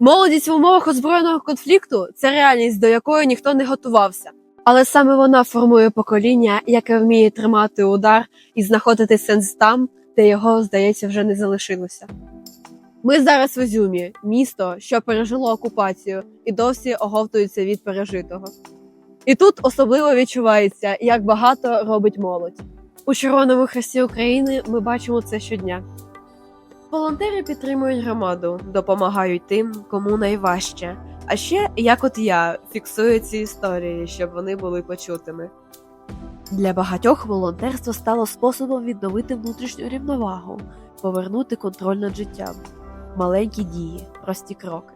Молодість в умовах озброєного конфлікту це реальність, до якої ніхто не готувався. Але саме вона формує покоління, яке вміє тримати удар і знаходити сенс там, де його, здається, вже не залишилося. Ми зараз в Ізюмі, місто, що пережило окупацію і досі оговтується від пережитого. І тут особливо відчувається, як багато робить молодь. У Червоному Хресті України ми бачимо це щодня. Волонтери підтримують громаду, допомагають тим, кому найважче. А ще, як от я, фіксую ці історії, щоб вони були почутими. Для багатьох волонтерство стало способом відновити внутрішню рівновагу, повернути контроль над життям, маленькі дії, прості кроки.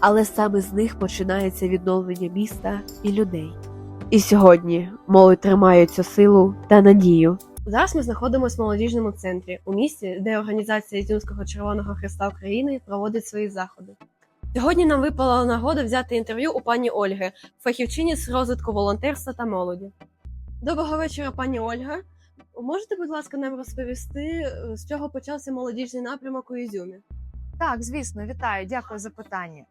Але саме з них починається відновлення міста і людей. І сьогодні молодь тримає цю силу та надію. Зараз ми знаходимося в молодіжному центрі у місті, де організація Ізюмського Червоного Христа України проводить свої заходи. Сьогодні нам випала нагода взяти інтерв'ю у пані Ольги, фахівчині з розвитку волонтерства та молоді. Доброго вечора, пані Ольга. Можете, будь ласка, нам розповісти, з чого почався молодіжний напрямок у Ізюмі? Так, звісно, вітаю. Дякую за питання.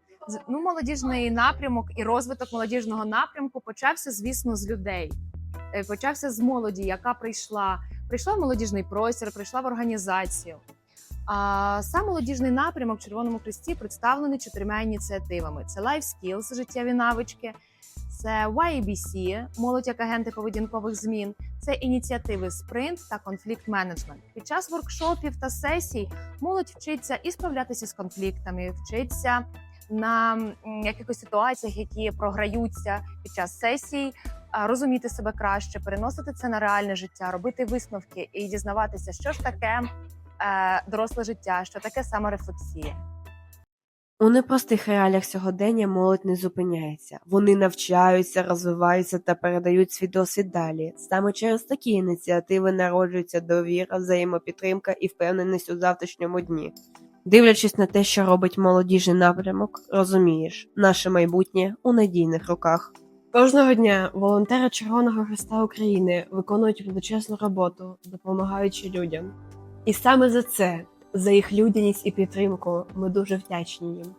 Ну, молодіжний напрямок і розвиток молодіжного напрямку почався, звісно, з людей. Е, Почався з молоді, яка прийшла, прийшла в молодіжний простір, прийшла в організацію. А сам молодіжний напрямок в Червоному Хресті представлений чотирма ініціативами: це Life Skills, життєві навички, це YABC, молодь як агенти поведінкових змін, це ініціативи Sprint та конфлікт менеджмент. Під час воркшопів та сесій молодь вчиться і справлятися з конфліктами, вчиться на якихось ситуаціях, які програються під час сесій, розуміти себе краще, переносити це на реальне життя, робити висновки і дізнаватися, що ж таке е, доросле життя, що таке саморефлексія. У непростих реаліях сьогодення молодь не зупиняється. Вони навчаються, розвиваються та передають свій досвід далі. Саме через такі ініціативи народжується довіра, взаємопідтримка і впевненість у завтрашньому дні. Дивлячись на те, що робить молодіжний напрямок, розумієш, наше майбутнє у надійних руках. Кожного дня волонтери Червоного Христа України виконують величезну роботу, допомагаючи людям. І саме за це, за їх людяність і підтримку, ми дуже вдячні їм.